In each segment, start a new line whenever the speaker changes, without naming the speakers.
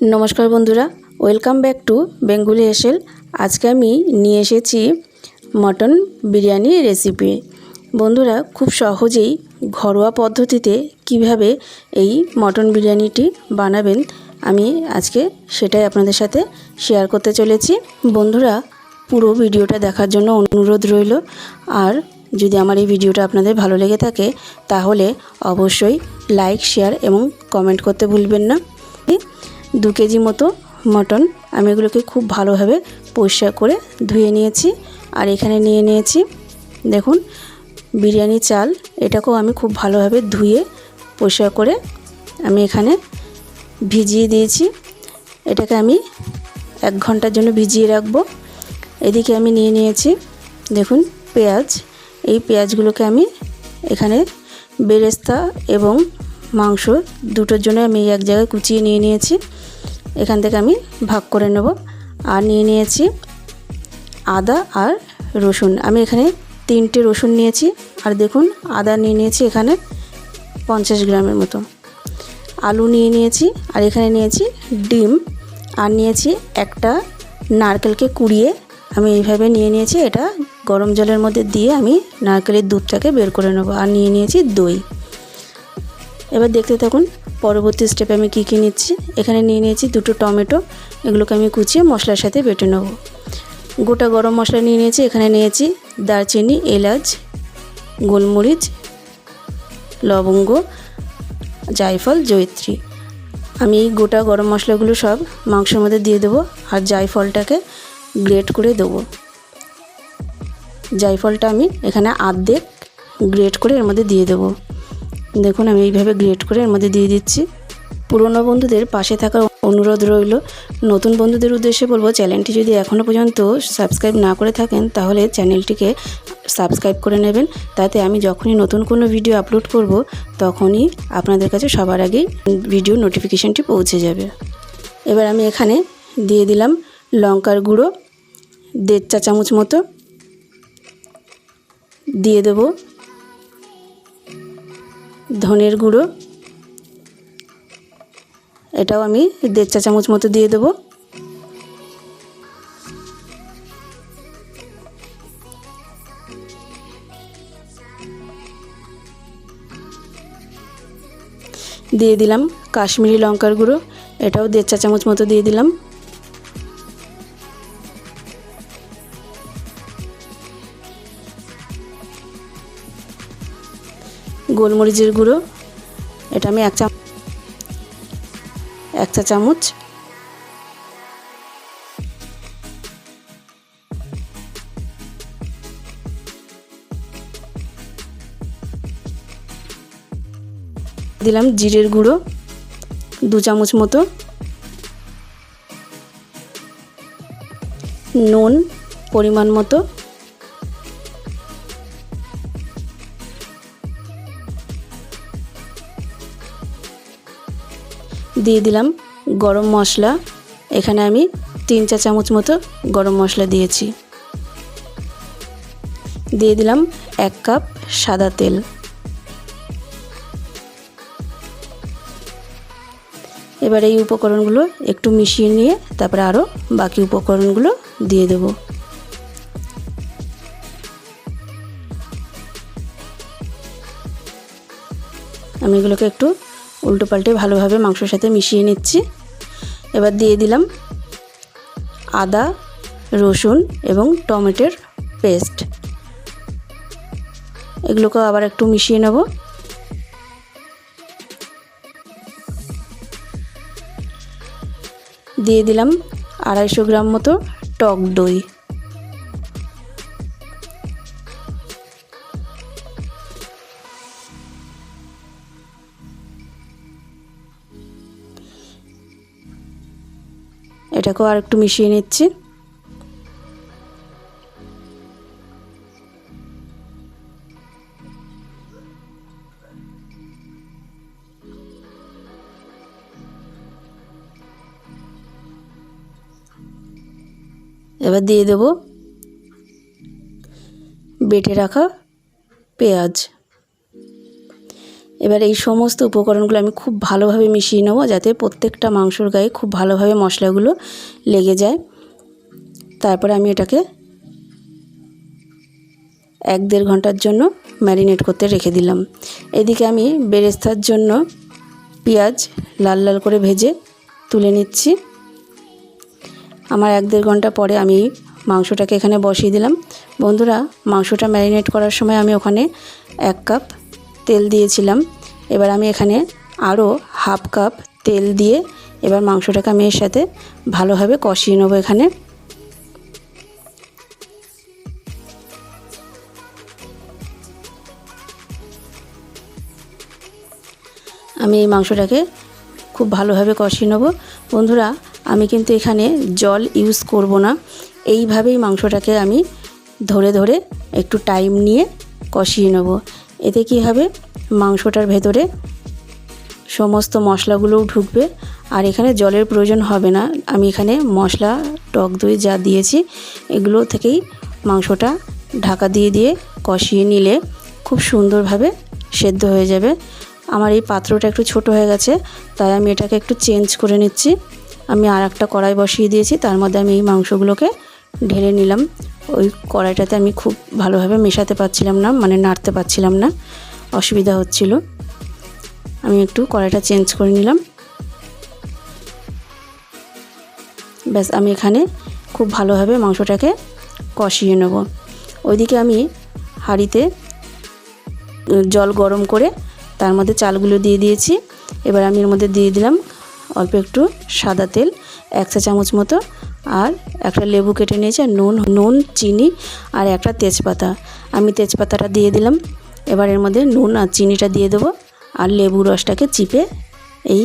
নমস্কার বন্ধুরা, welcome back to Bengali এসেল। আজকে আমি নিয়ে এসেছি মটন বিরিয়ানি রেসিপি। বন্ধুরা, খুব সহজেই ঘরোয়া পদ্ধতিতে কীভাবে এই মটন বিরিয়ানিটি বানাবেন, আমি আজকে সেটাই আপনাদের সাথে শেয়ার করতে চলেছি। বন্ধুরা, পুরো ভিডিওটা দেখার জন্য অনুরোধ রইল। আর যদি আমার এই ভিডিওটা আপনাদের ভালো লেগে থাকে, তাহলে অবশ্যই লাইক, শেয়ার এবং কমেন্ট করতে ভুলবেন না। দু কেজি মতো মটন। আমি এগুলোকে খুব ভালোভাবে পরিষ্কার করে ধুয়ে নিয়েছি। আর এখানে নিয়ে নিয়েছি, দেখুন, বিরিয়ানি চাল। এটাকেও আমি খুব ভালোভাবে ধুয়ে পরিষ্কার করে আমি এখানে ভিজিয়ে দিয়েছি। এটাকে আমি এক ঘণ্টার জন্য ভিজিয়ে রাখব। এদিকে আমি নিয়ে নিয়েছি, দেখুন, পেঁয়াজ। এই পেঁয়াজগুলোকে আমি এখানে বেরেস্তা এবং মাংস দুটোর জন্য আমি এক জায়গায় কুচিয়ে নিয়ে নিয়েছি। এখান থেকে আমি ভাগ করে নেব। আর নিয়ে নিয়েছি আদা আর রসুন। আমি এখানে তিনটে রসুন নিয়েছি। আর দেখুন, আদা নিয়ে নিয়েছি এখানে পঞ্চাশ গ্রামের মতো। আলু নিয়ে নিয়েছি, আর এখানে নিয়েছি ডিম। আর নিয়েছি একটা নারকেলকে কুড়িয়ে আমি এইভাবে নিয়ে নিয়েছি। এটা গরম জলের মধ্যে দিয়ে আমি নারকেলের দুধটাকে বের করে নেব। আর নিয়ে নিয়েছি দই। এবার দেখতে থাকুন, পরবর্তী স্টেপে আমি কী কী নিচ্ছি। এখানে নিয়ে নিয়েছি দুটো টমেটো, এগুলোকে আমি কুচিয়ে মশলার সাথে বেটে নেব। গোটা গরম মশলা নিয়ে নিয়েছি, এখানে নিয়েছি দারচিনি, এলাচ, গোলমরিচ, লবঙ্গ, জায়ফল, জয়িত্রী। আমি এই গোটা গরম মশলাগুলো সব মাংসের মধ্যে দিয়ে দেবো আর জায়ফলটাকে গ্রেট করে দেবো। জায়ফলটা আমি এখানে আর্ধেক গ্রেট করে এর মধ্যে দিয়ে দেবো। দেখুন, আমি এইভাবে গ্রেট করে এর মধ্যে দিয়ে দিচ্ছি। পুরনো বন্ধুদের পাশে থাকার অনুরোধ রইল। নতুন বন্ধুদের উদ্দেশ্যে বলব, চ্যানেলটি যদি এখনও পর্যন্ত সাবস্ক্রাইব না করে থাকেন, তাহলে চ্যানেলটিকে সাবস্ক্রাইব করে নেবেন। তাতে আমি যখনই নতুন কোনো ভিডিও আপলোড করব, তখনই আপনাদের কাছে সবার আগেই ভিডিও নোটিফিকেশানটি পৌঁছে যাবে। এবার আমি এখানে দিয়ে দিলাম লঙ্কার গুঁড়ো, দেড় চা চামচ মতো। দিয়ে দেবো ধনের গুঁড়ো। এটাও আমি দেড় চা চামচ মতো দিয়ে দেবো। দিয়ে দিলাম কাশ্মীরি লঙ্কার গুঁড়ো। এটাও দেড় চা চামচ মতো দিয়ে দিলাম। গোলমরিচের গুঁড়ো। এটা আমি এক চাম এক চা চামচ। দিলাম জিরের গুঁড়ো, দু চামচ মতো। নুন পরিমাণ মতো। দিয়ে দিলাম গরম মশলা। এখানে আমি তিন চা চামচ মতো গরম মশলা দিয়েছি। দিয়ে দিলাম এক কাপ সাদা তেল। এবার এই উপকরণগুলো একটু মিশিয়ে নিয়ে তারপরে আরও বাকি উপকরণগুলো দিয়ে দেব। আমি এগুলোকে একটু উল্টো পাল্টে ভালোভাবে মাংসর সাথে মিশিয়ে নিচ্ছি। এবার দিয়ে দিলাম আদা, রসুন এবং টমেটোর পেস্ট। এগুলোকে আবার একটু মিশিয়ে নেব। দিয়ে দিলাম আড়াইশো গ্রাম মতো টক দই। এটাকেও আর একটু মিশিয়ে নিচ্ছি। এবার দিয়ে দেব বেটে রাখা পেঁয়াজ। এবার এই সমস্ত উপকরণগুলো আমি খুব ভালোভাবে মিশিয়ে নেব যাতে প্রত্যেকটা মাংসর গায়ে খুব ভালোভাবে মশলাগুলো লেগে যায়। তারপরে আমি এটাকে এক দেড় ঘণ্টার জন্য ম্যারিনেট করতে রেখে দিলাম। এদিকে আমি বেরেস্তার জন্য পেঁয়াজ লাল লাল করে ভেজে তুলে নিচ্ছি। আমার এক দেড় ঘণ্টা পরে আমি মাংসটাকে এখানে বসিয়ে দিলাম। বন্ধুরা, মাংসটা ম্যারিনেট করার সময় আমি ওখানে এক কাপ তেল দিয়েছিলাম। এবার আমি এখানে আরও হাফ কাপ তেল দিয়ে এবার মাংসটাকে আমি এর সাথে ভালোভাবে কষিয়ে নেব এখানে। আমি এই মাংসটাকে খুব ভালোভাবে কষিয়ে নেব। বন্ধুরা, আমি কিন্তু এখানে জল ইউজ করব না। এইভাবেই মাংসটাকে আমি ধরে ধরে একটু টাইম নিয়ে কষিয়ে নেব। এতে কী হবে? মাংসটার ভেতরে সমস্ত মশলাগুলোও ঢুকবে। আর এখানে জলের প্রয়োজন হবে না। আমি এখানে মশলা, টক দই যা দিয়েছি, এগুলো থেকেই মাংসটা ঢাকা দিয়ে দিয়ে কষিয়ে নিলে খুব সুন্দরভাবে সেদ্ধ হয়ে যাবে। আমার এই পাত্রটা একটু ছোট হয়ে গেছে, তাই আমি এটাকে একটু চেঞ্জ করে নিচ্ছি। আমি আর একটা কড়াই বসিয়ে দিয়েছি, তার মধ্যে আমি এই মাংসগুলোকে ঢেলে নিলাম। ওই কড়াইটাতে আমি খুব ভালোভাবে মেশাতে পারছিলাম না মানে নাড়তে পারছিলাম না, অসুবিধা হচ্ছিল। আমি একটু কড়াইটা চেঞ্জ করে নিলাম। ব্যাস, আমি এখানে খুব ভালোভাবে মাংসটাকে কষিয়ে নেব। ওইদিকে আমি হাঁড়িতে জল গরম করে তার মধ্যে চালগুলো দিয়ে দিয়েছি। এবার আমি এর মধ্যে দিয়ে দিলাম অল্প একটু সাদা তেল, এক চা চামচ মতো আর একটা লেবু কেটে নিয়েছি, আর নুন নুন, চিনি আর একটা তেজপাতা। আমি তেজপাতাটা দিয়ে দিলাম। এবার এর মধ্যে নুন আর চিনিটা দিয়ে দেবো আর লেবু রসটাকে চিপে এই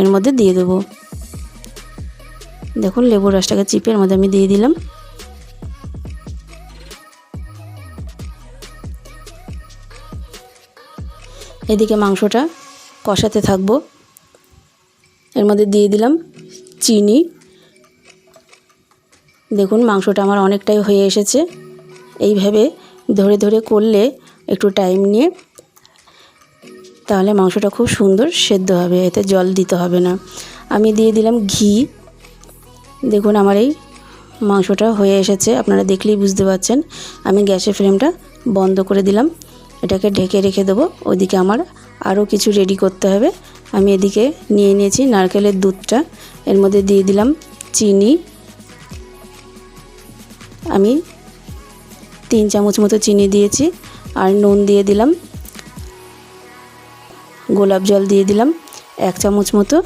এর মধ্যে দিয়ে দেবো। দেখুন, লেবু রসটাকে চিপে এর মধ্যে আমি দিয়ে দিলাম। এদিকে মাংসটা কষাতে থাকব। এর মধ্যে দিয়ে দিলাম চিনি দেখুন, মাংসটা আমার অনেকটাই হয়ে এসেছে। এইভাবে ধরে ধরে করলে একটু টাইম নিয়ে তাহলে মাংসটা খুব সুন্দর সেদ্ধ হবে, এতে জল দিতে হবে না। আমি দিয়ে দিলাম ঘি। দেখুন, আমার এই মাংসটা হয়ে এসেছে। আপনারা দেখলেই বুঝতে পারছেন। আমি গ্যাসের ফ্লেমটা বন্ধ করে দিলাম। এটাকে ঢেকে রেখে দেবো। ওইদিকে আমার আরও কিছু রেডি করতে হবে। আমি এদিকে নিয়ে নিয়েছি নারকেলের দুধটা। এর মধ্যে দিয়ে দিলাম চিনি। আমি তিন চামচ মতো চিনি দিয়েছি আর নুন দিয়ে দিলাম। গোলাপ জল দিয়ে দিলাম। এক চামচ মতো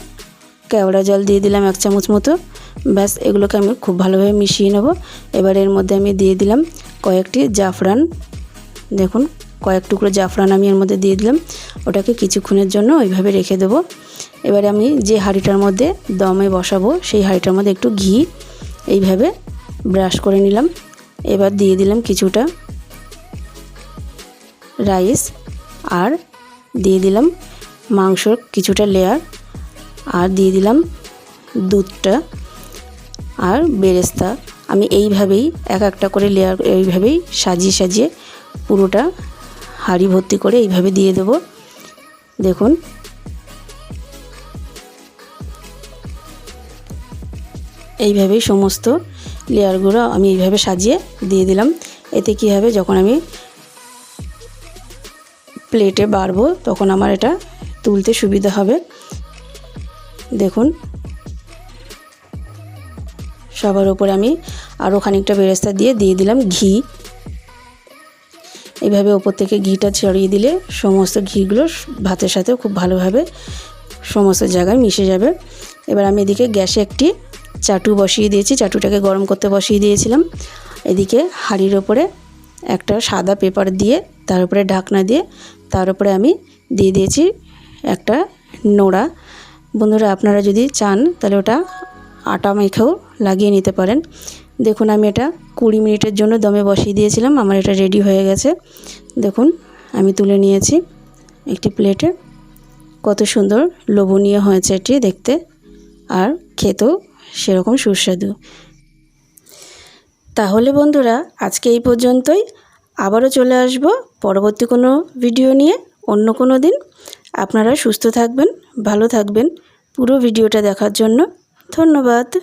কেওড়া জল দিয়ে দিলাম এক চামচ মতো। ব্যাস, এগুলোকে আমি খুব ভালোভাবে মিশিয়ে নেব। এবার এর মধ্যে আমি দিয়ে দিলাম কয়েকটি জাফরান। দেখুন, কয়েক টুকরো জাফরান আমি এর মধ্যে দিয়ে দিলাম। ওটাকে কিছুক্ষণের জন্য ওইভাবে রেখে দেবো। এবারে আমি যে হাঁড়িটার মধ্যে দমে বসাবো, সেই হাঁড়িটার মধ্যে একটু ঘি, এইভাবে ব্রাশ করে নিলাম। এবার দিয়ে দিলাম কিছুটা রাইস আর দিয়ে দিলাম মাংসর কিছুটা লেয়ার আর দিয়ে দিলাম দুধটা আর বেরেস্তা। আমি এইভাবেই এক একটা করে লেয়ার এইভাবেই সাজিয়ে সাজিয়ে পুরোটা হাঁড়ি ভর্তি করে এইভাবে দিয়ে দেব। দেখুন এইভাবেই সমস্ত লেয়ারগুলো আমি এইভাবে সাজিয়ে দিয়ে দিলাম। এতে কী হবে, যখন আমি প্লেটে বাড়বো, তখন আমার এটা তুলতে সুবিধা হবে। দেখুন, সবার ওপরে আমি আরও খানিকটা বেরেস্তা দিয়ে দিয়ে দিলাম ঘি। এইভাবে ওপর থেকে ঘিটা ছড়িয়ে দিলে সমস্ত ঘিগুলো ভাতের সাথে খুব ভালোভাবে সমস্ত জায়গায় মিশে যাবে। এবার আমি এদিকে গ্যাসে একটি চাটু বসিয়ে দিয়েছি, চাটুটাকে গরম করতে বসিয়ে দিয়েছিলাম। এদিকে হাঁড়ির ওপরে একটা সাদা পেপার দিয়ে, তার উপরে ঢাকনা দিয়ে, তার উপরে আমি দিয়ে দিয়েছি একটা নোড়া। বন্ধুরা, আপনারা যদি চান, তাহলে ওটা আটা মেখেও লাগিয়ে নিতে পারেন। দেখুন, আমি এটা কুড়ি মিনিটের জন্য দমে বসিয়ে দিয়েছিলাম, আমার এটা রেডি হয়ে গেছে। দেখুন, আমি তুলে নিয়েছি একটি প্লেটে। কত সুন্দর লোভনীয় হয়েছে এটি দেখতে। আর খেতেও সেরকম সুস্বাদু। তাহলে বন্ধুরা, আজকে এই পর্যন্তই। আবারও চলে আসব পরবর্তী কোনো ভিডিও নিয়ে অন্য কোনো দিন। আপনারা সুস্থ থাকবেন, ভালো থাকবেন পুরো ভিডিওটা দেখার জন্য। ধন্যবাদ।